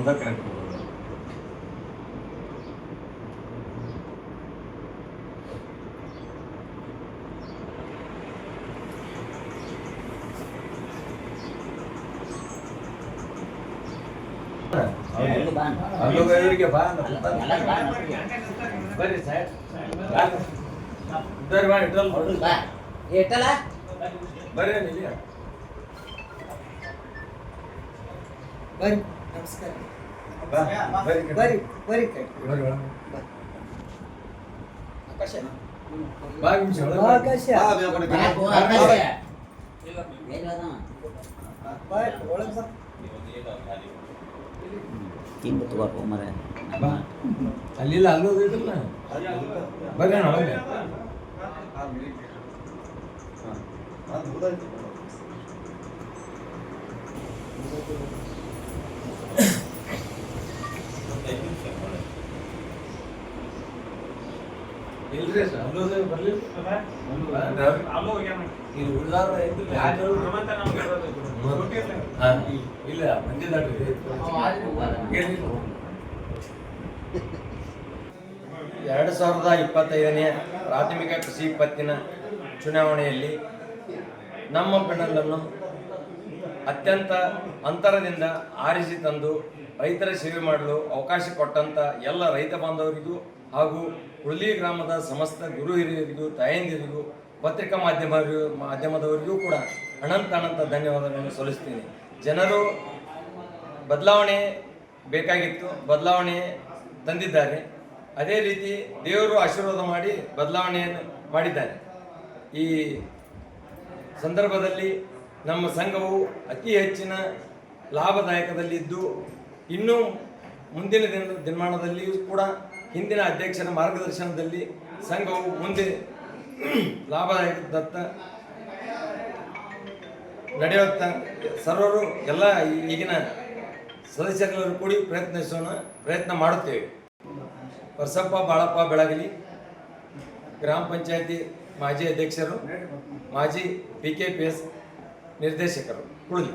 அப்படி தான் கனெக்ட் பண்ணுவாங்க हम लोग के बरे साहेब दर बा एटल बा एटल बरे नाही बरे ಬರ್ರಿ ಬರ್ರಿ ಬರ್ರಿ ಕೈ ಬರ್ರಿ ಒಳಗೆ. ಆಕಾಶ ಬಾ ನಿಮಿಷ ಒಳಗೆ ಬಾ. ಆಕಾಶ ಯಾಕೋ ಆಕಾಶ? ಬಾ ಒಳಗೆ ಬಾ ತಿಂದು ತಗೋರ್ಕೊ ಮರ ಬಾ ಅಲ್ಲಿಲ್ಲ ಅಲ್ಲೋದು ಇಡಲ್ಲ ಬರ್ರಿ ಅಣ್ಣ ಇಲ್ಲಿ. ಉಳಿದಾರ ಇಲ್ಲ ಬಂದಿದ್ದಾಡ್ರಿ ಎರಡು ಸಾವಿರದ ಇಪ್ಪತ್ತೈದನೇ ಪ್ರಾಥಮಿಕ ಕೃಷಿ ಪತ್ತಿನ ಚುನಾವಣೆಯಲ್ಲಿ ನಮ್ಮ ಪೆಣಲನ್ನು ಅತ್ಯಂತ ಅಂತರದಿಂದ ಆರಿಸಿ ತಂದು ರೈತರ ಸೇವೆ ಮಾಡಲು ಅವಕಾಶ ಕೊಟ್ಟಂತ ಎಲ್ಲ ರೈತ ಬಾಂಧವರಿಗೂ ಹಾಗೂ ಹುಳ್ಳಿ ಗ್ರಾಮದ ಸಮಸ್ತ ಗುರು ಹಿರಿಯರಿಗೂ, ತಾಯಂದಿರಿಗೂ, ಪತ್ರಿಕಾ ಮಾಧ್ಯಮ ಮಾಧ್ಯಮದವರಿಗೂ ಕೂಡ ಅನಂತ ಅನಂತ ಧನ್ಯವಾದಗಳನ್ನು ಸಲ್ಲಿಸ್ತೀನಿ. ಜನರು ಬದಲಾವಣೆ ಬೇಕಾಗಿತ್ತು, ಬದಲಾವಣೆ ತಂದಿದ್ದಾರೆ. ಅದೇ ರೀತಿ ದೇವರು ಆಶೀರ್ವಾದ ಮಾಡಿ ಬದಲಾವಣೆಯನ್ನು ಮಾಡಿದ್ದಾರೆ. ಈ ಸಂದರ್ಭದಲ್ಲಿ ನಮ್ಮ ಸಂಘವು ಅತಿ ಹೆಚ್ಚಿನ ಲಾಭದಾಯಕದಲ್ಲಿದ್ದು, ಇನ್ನೂ ಮುಂದಿನ ದಿನ ದಿನಮಾನದಲ್ಲಿಯೂ ಕೂಡ ಹಿಂದಿನ ಅಧ್ಯಕ್ಷರ ಮಾರ್ಗದರ್ಶನದಲ್ಲಿ ಸಂಘವು ಮುಂದೆ ಲಾಭದಾಯಕದತ್ತ ನಡೆಯುತ್ತ ಸರ್ವರು ಎಲ್ಲ ಈಗಿನ ಸದಸ್ಯರೆಲ್ಲರೂ ಕೂಡಿ ಪ್ರಯತ್ನಿಸೋಣ, ಪ್ರಯತ್ನ ಮಾಡುತ್ತೇವೆ. ಪರಸಪ್ಪ ಬಾಳಪ್ಪ ಬೆಳಗಲಿ, ಗ್ರಾಮ ಪಂಚಾಯತಿ ಮಾಜಿ ಅಧ್ಯಕ್ಷರು, ಮಾಜಿ P K P S ನಿರ್ದೇಶಕರು ಕುಳಲಿ